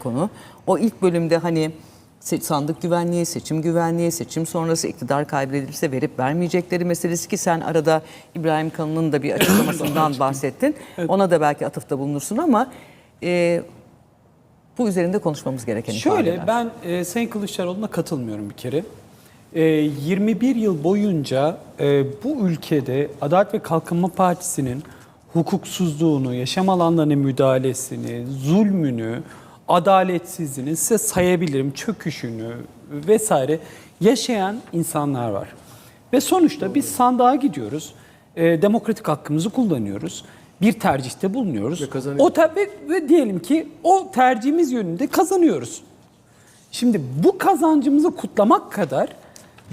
konu. O ilk bölümde hani sandık güvenliği, seçim güvenliği, seçim sonrası iktidar kaybedilirse verip vermeyecekleri meselesi ki sen arada İbrahim Kalın'ın da bir açıklamasından bahsettin. Ona da belki atıfta bulunursun ama e, bu üzerinde konuşmamız gereken Şöyle ifadeler. ben e, Sayın Kılıçdaroğlu'na katılmıyorum bir kere. E, 21 yıl boyunca e, bu ülkede Adalet ve Kalkınma Partisi'nin hukuksuzluğunu, yaşam alanlarına müdahalesini, zulmünü, adaletsizliğini size sayabilirim, çöküşünü vesaire yaşayan insanlar var. Ve sonuçta biz sandığa gidiyoruz, e, demokratik hakkımızı kullanıyoruz, bir tercihte bulunuyoruz. Ve kazanıyoruz. O te- ve, ve diyelim ki o tercihimiz yönünde kazanıyoruz. Şimdi bu kazancımızı kutlamak kadar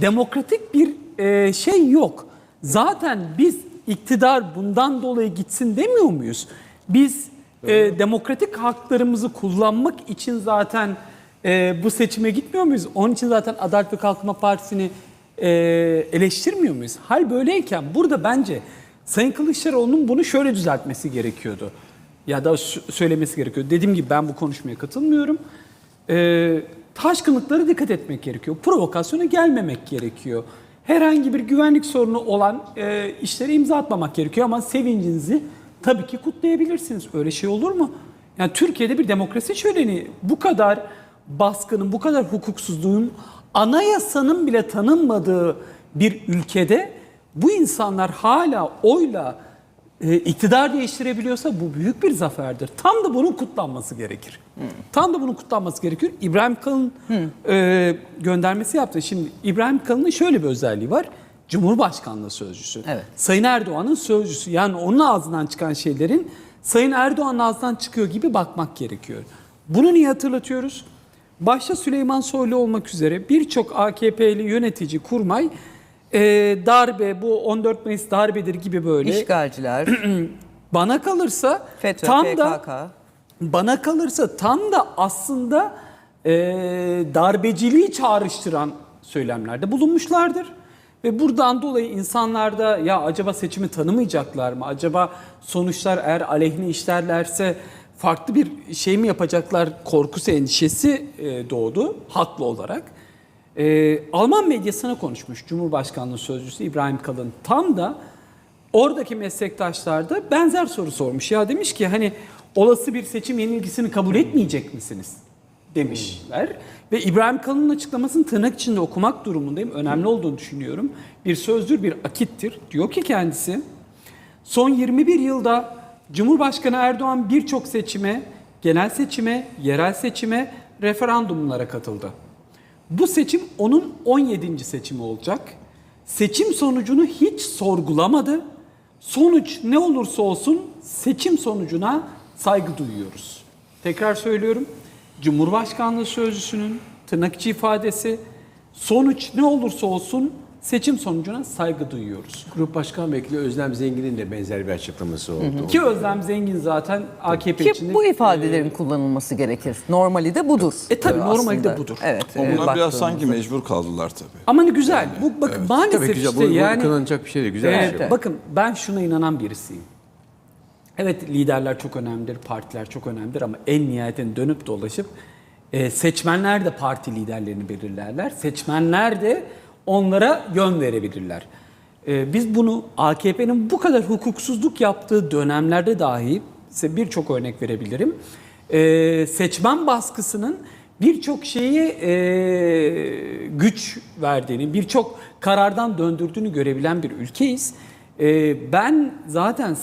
demokratik bir e, şey yok. Zaten biz iktidar bundan dolayı gitsin demiyor muyuz? Biz e, demokratik haklarımızı kullanmak için zaten e, bu seçime gitmiyor muyuz? Onun için zaten Adalet ve Kalkınma Partisi'ni e, eleştirmiyor muyuz? Hal böyleyken burada bence Sayın Kılıçdaroğlu'nun bunu şöyle düzeltmesi gerekiyordu. Ya da söylemesi gerekiyor. Dediğim gibi ben bu konuşmaya katılmıyorum. Ee, taşkınlıklara dikkat etmek gerekiyor. Provokasyona gelmemek gerekiyor. Herhangi bir güvenlik sorunu olan e, işlere imza atmamak gerekiyor ama sevincinizi tabii ki kutlayabilirsiniz. Öyle şey olur mu? Yani Türkiye'de bir demokrasi şöleni bu kadar baskının, bu kadar hukuksuzluğun anayasanın bile tanınmadığı bir ülkede bu insanlar hala oyla e, iktidar değiştirebiliyorsa bu büyük bir zaferdir. Tam da bunun kutlanması gerekir. Tam da bunun kutlanması gerekir. İbrahim Kalın e, göndermesi yaptı. Şimdi İbrahim Kalın'ın şöyle bir özelliği var. Cumhurbaşkanlığı sözcüsü. Evet. Sayın Erdoğan'ın sözcüsü. Yani onun ağzından çıkan şeylerin Sayın Erdoğan'ın ağzından çıkıyor gibi bakmak gerekiyor. Bunu niye hatırlatıyoruz? Başta Süleyman Soylu olmak üzere birçok AKP'li yönetici, kurmay e, darbe, bu 14 Mayıs darbedir gibi böyle İşgalciler, bana kalırsa FETÖ, tam PKK. da bana kalırsa tam da aslında e, darbeciliği çağrıştıran söylemlerde bulunmuşlardır. Ve buradan dolayı insanlarda ya acaba seçimi tanımayacaklar mı? Acaba sonuçlar eğer aleyhine işlerlerse farklı bir şey mi yapacaklar korkusu endişesi e, doğdu haklı olarak. E, Alman medyasına konuşmuş Cumhurbaşkanlığı Sözcüsü İbrahim Kalın. Tam da oradaki meslektaşlar da benzer soru sormuş. Ya demiş ki hani olası bir seçim yenilgisini kabul etmeyecek misiniz? Demişler. Ve İbrahim Kalın'ın açıklamasını tırnak içinde okumak durumundayım. Önemli olduğunu düşünüyorum. Bir sözdür, bir akittir. Diyor ki kendisi, son 21 yılda Cumhurbaşkanı Erdoğan birçok seçime, genel seçime, yerel seçime, referandumlara katıldı. Bu seçim onun 17. seçimi olacak. Seçim sonucunu hiç sorgulamadı. Sonuç ne olursa olsun seçim sonucuna saygı duyuyoruz. Tekrar söylüyorum. Cumhurbaşkanlığı sözcüsünün tırnak içi ifadesi sonuç ne olursa olsun seçim sonucuna saygı duyuyoruz. Grup Başkan Vekili Özlem Zengin'in de benzer bir açıklaması oldu. Ki Özlem Zengin zaten AKP içinde... ki bu ifadelerin kullanılması gerekir. Normali de budur. E tabii, Ee, normali de budur. Evet. Ama e, buna biraz baktığımızda. sanki mecbur kaldılar tabii. Ama ne güzel. Bu bakın maalesef Tabii güzel. işte bu, bu yani... kınanacak bir şey değil. Güzel bir Evet, şey. Bakın ben şuna inanan birisiyim. Evet liderler çok önemlidir, partiler çok önemlidir ama en nihayetinde dönüp dolaşıp e, seçmenler de parti liderlerini belirlerler. Seçmenler de onlara yön verebilirler. E, biz bunu AKP'nin bu kadar hukuksuzluk yaptığı dönemlerde dahi size birçok örnek verebilirim. E, seçmen baskısının birçok şeyi e, güç verdiğini, birçok karardan döndürdüğünü görebilen bir ülkeyiz. E, ben zaten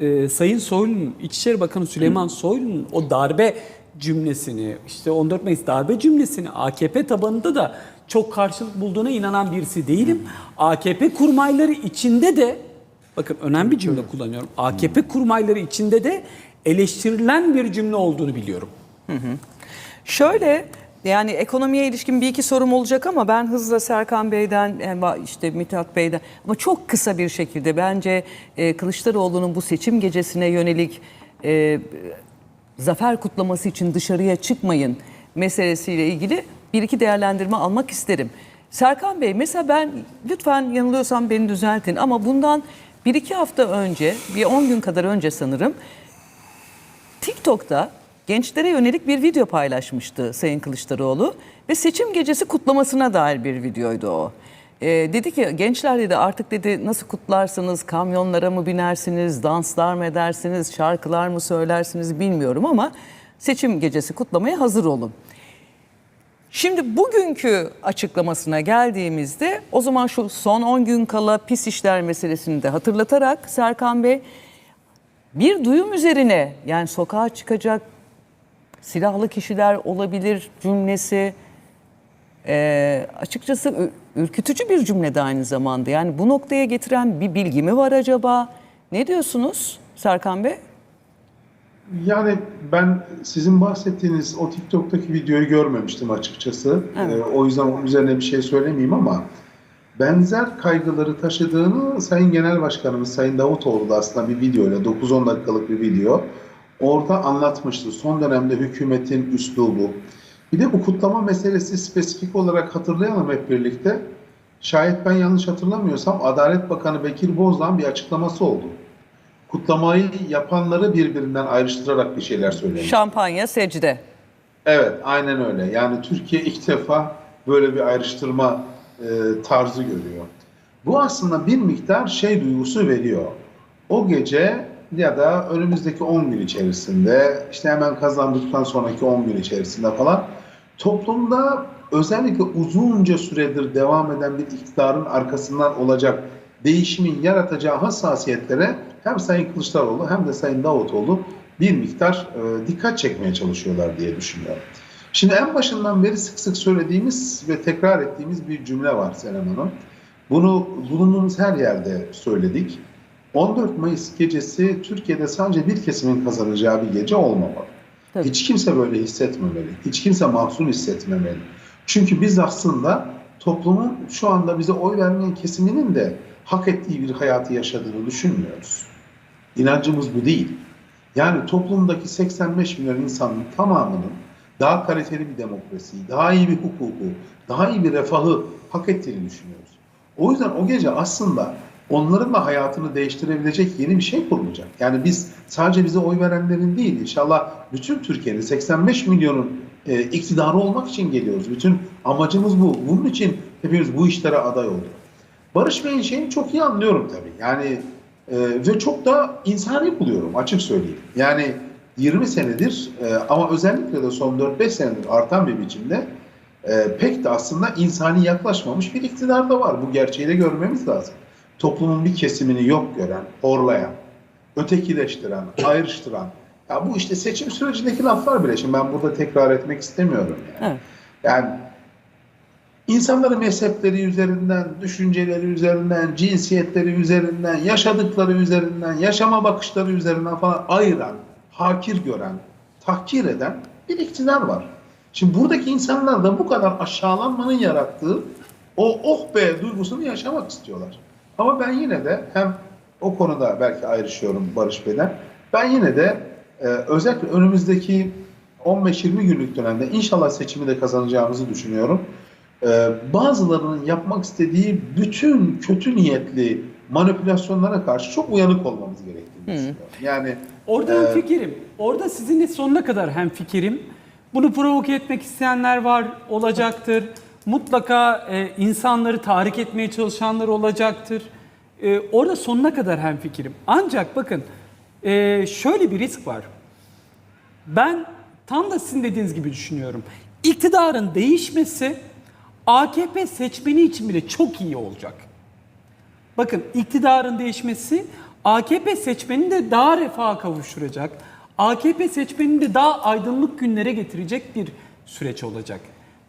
e, Sayın Soylu'nun, İçişleri Bakanı Süleyman Soylu'nun o darbe cümlesini, işte 14 Mayıs darbe cümlesini AKP tabanında da çok karşılık bulduğuna inanan birisi değilim. AKP kurmayları içinde de, bakın önemli bir cümle kullanıyorum, AKP kurmayları içinde de eleştirilen bir cümle olduğunu biliyorum. Şöyle yani ekonomiye ilişkin bir iki sorum olacak ama ben hızla Serkan Bey'den e, işte Mithat Bey'den ama çok kısa bir şekilde bence e, Kılıçdaroğlu'nun bu seçim gecesine yönelik e, zafer kutlaması için dışarıya çıkmayın meselesiyle ilgili bir iki değerlendirme almak isterim. Serkan Bey mesela ben lütfen yanılıyorsam beni düzeltin ama bundan bir iki hafta önce bir 10 gün kadar önce sanırım TikTok'ta gençlere yönelik bir video paylaşmıştı Sayın Kılıçdaroğlu ve seçim gecesi kutlamasına dair bir videoydu o. Ee, dedi ki gençler dedi artık dedi nasıl kutlarsınız, kamyonlara mı binersiniz, danslar mı edersiniz, şarkılar mı söylersiniz bilmiyorum ama seçim gecesi kutlamaya hazır olun. Şimdi bugünkü açıklamasına geldiğimizde o zaman şu son 10 gün kala pis işler meselesini de hatırlatarak Serkan Bey bir duyum üzerine yani sokağa çıkacak silahlı kişiler olabilir cümlesi eee, açıkçası ürkütücü bir cümlede aynı zamanda. Yani bu noktaya getiren bir bilgi mi var acaba? Ne diyorsunuz Serkan Bey? Yani ben sizin bahsettiğiniz o TikTok'taki videoyu görmemiştim açıkçası. Evet. Ee, o yüzden onun üzerine bir şey söylemeyeyim ama benzer kaygıları taşıdığını Sayın Genel Başkanımız Sayın Davutoğlu da aslında bir videoyla 9-10 dakikalık bir video orada anlatmıştı. Son dönemde hükümetin üslubu. Bir de bu kutlama meselesi spesifik olarak hatırlayalım hep birlikte. Şayet ben yanlış hatırlamıyorsam Adalet Bakanı Bekir Bozdağ'ın bir açıklaması oldu. Kutlamayı yapanları birbirinden ayrıştırarak bir şeyler söylemiş. Şampanya secde. Evet, aynen öyle. Yani Türkiye ilk defa böyle bir ayrıştırma e, tarzı görüyor. Bu aslında bir miktar şey duygusu veriyor. O gece ya da önümüzdeki 10 gün içerisinde, işte hemen kazandıktan sonraki 10 gün içerisinde falan toplumda özellikle uzunca süredir devam eden bir iktidarın arkasından olacak değişimin yaratacağı hassasiyetlere hem Sayın Kılıçdaroğlu hem de Sayın Davutoğlu bir miktar e, dikkat çekmeye çalışıyorlar diye düşünüyorum. Şimdi en başından beri sık sık söylediğimiz ve tekrar ettiğimiz bir cümle var Senem Hanım. Bunu bulunduğumuz her yerde söyledik. 14 Mayıs gecesi Türkiye'de sadece bir kesimin kazanacağı bir gece olmamalı. Tabii. Hiç kimse böyle hissetmemeli. Hiç kimse mahzun hissetmemeli. Çünkü biz aslında toplumun şu anda bize oy vermeyen kesiminin de hak ettiği bir hayatı yaşadığını düşünmüyoruz. İnancımız bu değil. Yani toplumdaki 85 milyon insanın tamamının daha kaliteli bir demokrasiyi, daha iyi bir hukuku, daha iyi bir refahı hak ettiğini düşünüyoruz. O yüzden o gece aslında onların da hayatını değiştirebilecek yeni bir şey kurulacak. Yani biz sadece bize oy verenlerin değil, inşallah bütün Türkiye'nin 85 milyonun e, iktidarı olmak için geliyoruz. Bütün amacımız bu. Bunun için hepimiz bu işlere aday olduk. Barış Bey'in şeyini çok iyi anlıyorum tabii. Yani e, ve çok da insani buluyorum açık söyleyeyim. Yani 20 senedir e, ama özellikle de son 4-5 senedir artan bir biçimde e, pek de aslında insani yaklaşmamış bir iktidar da var. Bu gerçeği de görmemiz lazım. Toplumun bir kesimini yok gören, horlayan, ötekileştiren, ayrıştıran. Ya bu işte seçim sürecindeki laflar bile. Şimdi ben burada tekrar etmek istemiyorum. Yani. Evet. Yani insanların mezhepleri üzerinden, düşünceleri üzerinden, cinsiyetleri üzerinden, yaşadıkları üzerinden, yaşama bakışları üzerinden falan ayıran, hakir gören, tahkir eden bir iktidar var. Şimdi buradaki insanlar da bu kadar aşağılanmanın yarattığı o oh be duygusunu yaşamak istiyorlar. Ama ben yine de hem o konuda belki ayrışıyorum Barış Bey'den. Ben yine de e, özellikle önümüzdeki 15-20 günlük dönemde inşallah seçimi de kazanacağımızı düşünüyorum. Ee, bazılarının yapmak istediği bütün kötü niyetli manipülasyonlara karşı çok uyanık olmamız gerektiğini düşünüyorum. Yani Orada e, fikirim. Orada sizinle sonuna kadar hem fikirim. Bunu provoke etmek isteyenler var, olacaktır. Mutlaka e, insanları tahrik etmeye çalışanlar olacaktır. E, orada sonuna kadar hem fikirim. Ancak bakın e, şöyle bir risk var. Ben tam da sizin dediğiniz gibi düşünüyorum. İktidarın değişmesi AKP seçmeni için bile çok iyi olacak. Bakın iktidarın değişmesi AKP seçmenini de daha refaha kavuşturacak. AKP seçmenini de daha aydınlık günlere getirecek bir süreç olacak.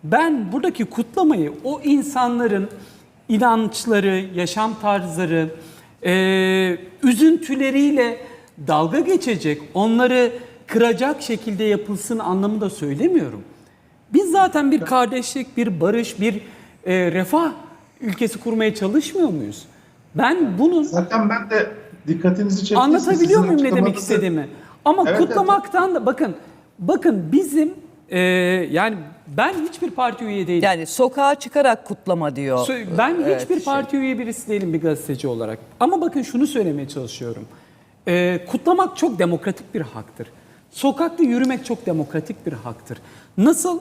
Ben buradaki kutlamayı o insanların inançları, yaşam tarzları, eee, üzüntüleriyle dalga geçecek, onları kıracak şekilde yapılsın anlamında söylemiyorum. Biz zaten bir kardeşlik, bir barış, bir e, refah ülkesi kurmaya çalışmıyor muyuz? Ben bunun zaten ben de dikkatinizi çektim. anlatabiliyor muyum ne demek istediğimi? Ama Evet, kutlamaktan da bakın bakın bizim e, yani ben hiçbir parti üye değilim. Yani sokağa çıkarak kutlama diyor. Sö- Ben Evet, hiçbir şey. parti üye birisi değilim bir gazeteci olarak. Ama bakın şunu söylemeye çalışıyorum. Ee, kutlamak çok demokratik bir haktır. Sokakta yürümek çok demokratik bir haktır. Nasıl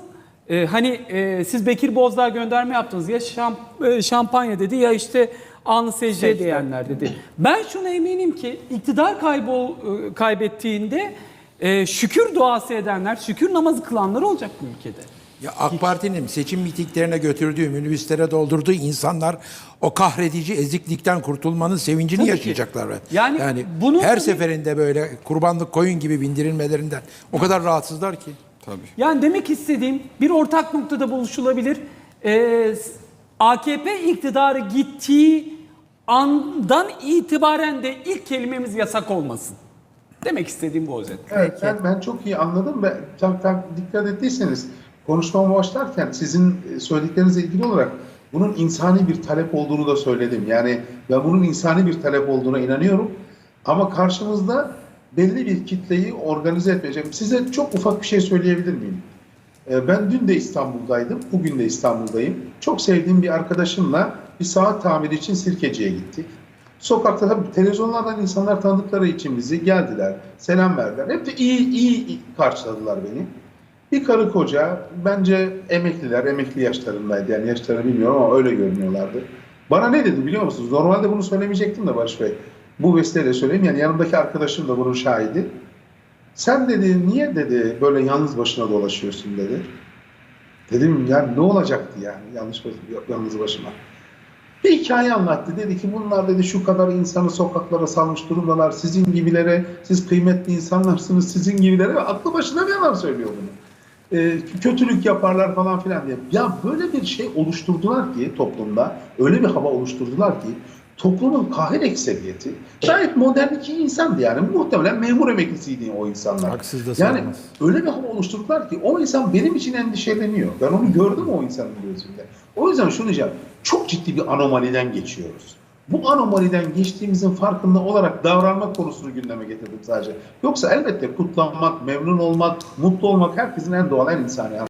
e, hani e, siz Bekir Bozdağ gönderme yaptınız ya şamp- e, şampanya dedi ya işte alnı secdeye Secde. diyenler dedi. Ben şuna eminim ki iktidar kaybol e, kaybettiğinde e, şükür duası edenler, şükür namazı kılanlar olacak bu ülkede. Ya AK Parti'nin seçim mitinglerine götürdüğü, minibüslere doldurduğu insanlar o kahredici eziklikten kurtulmanın sevincini Tabii ki. yaşayacaklar. Yani yani bunu her tabii- seferinde böyle kurbanlık koyun gibi bindirilmelerinden o kadar rahatsızlar ki. Yani demek istediğim bir ortak noktada buluşulabilir. Ee, AKP iktidarı gittiği andan itibaren de ilk kelimemiz yasak olmasın. Demek istediğim bu özet. Evet, ben, ben çok iyi anladım ve tam, tam dikkat ettiyseniz konuşmama başlarken sizin e, söylediklerinizle ilgili olarak bunun insani bir talep olduğunu da söyledim. Yani ben bunun insani bir talep olduğuna inanıyorum. Ama karşımızda belli bir kitleyi organize etmeyeceğim. Size çok ufak bir şey söyleyebilir miyim? E, Ben dün de İstanbul'daydım, bugün de İstanbul'dayım. Çok sevdiğim bir arkadaşımla bir saat tamiri için Sirkeci'ye gittik. Sokakta tabii televizyonlardan insanlar tanıdıkları için bizi geldiler, selam verdiler. Hep de iyi iyi karşıladılar beni. Bir karı koca, bence emekliler, emekli yaşlarındaydı. Yani yaşlarını bilmiyorum ama öyle görünüyorlardı. Bana ne dedi biliyor musunuz? Normalde bunu söylemeyecektim de Barış Bey. Bu vesileyle söyleyeyim. Yani yanımdaki arkadaşım da bunun şahidi. Sen dedi niye dedi böyle yalnız başına dolaşıyorsun dedi. Dedim ya ne olacaktı yani yanlış yalnız başıma. Bir hikaye anlattı. Dedi ki bunlar dedi şu kadar insanı sokaklara salmış durumdalar. Sizin gibilere, siz kıymetli insanlarsınız sizin gibilere. Ve aklı başında bir adam söylüyor bunu. Ee, kötülük yaparlar falan filan diye. Ya böyle bir şey oluşturdular ki toplumda, öyle bir hava oluşturdular ki toplumun kahir ekseriyeti gayet modern iki insandı yani. Muhtemelen memur emeklisiydi o insanlar. Haksız da Yani öyle bir hava oluşturdular ki o insan benim için endişeleniyor. Ben onu gördüm o insanın gözünde. O yüzden şunu diyeceğim. Çok ciddi bir anomaliden geçiyoruz. Bu anomaliden geçtiğimizin farkında olarak davranma konusunu gündeme getirdim sadece. Yoksa elbette kutlanmak, memnun olmak, mutlu olmak herkesin en doğal, en insani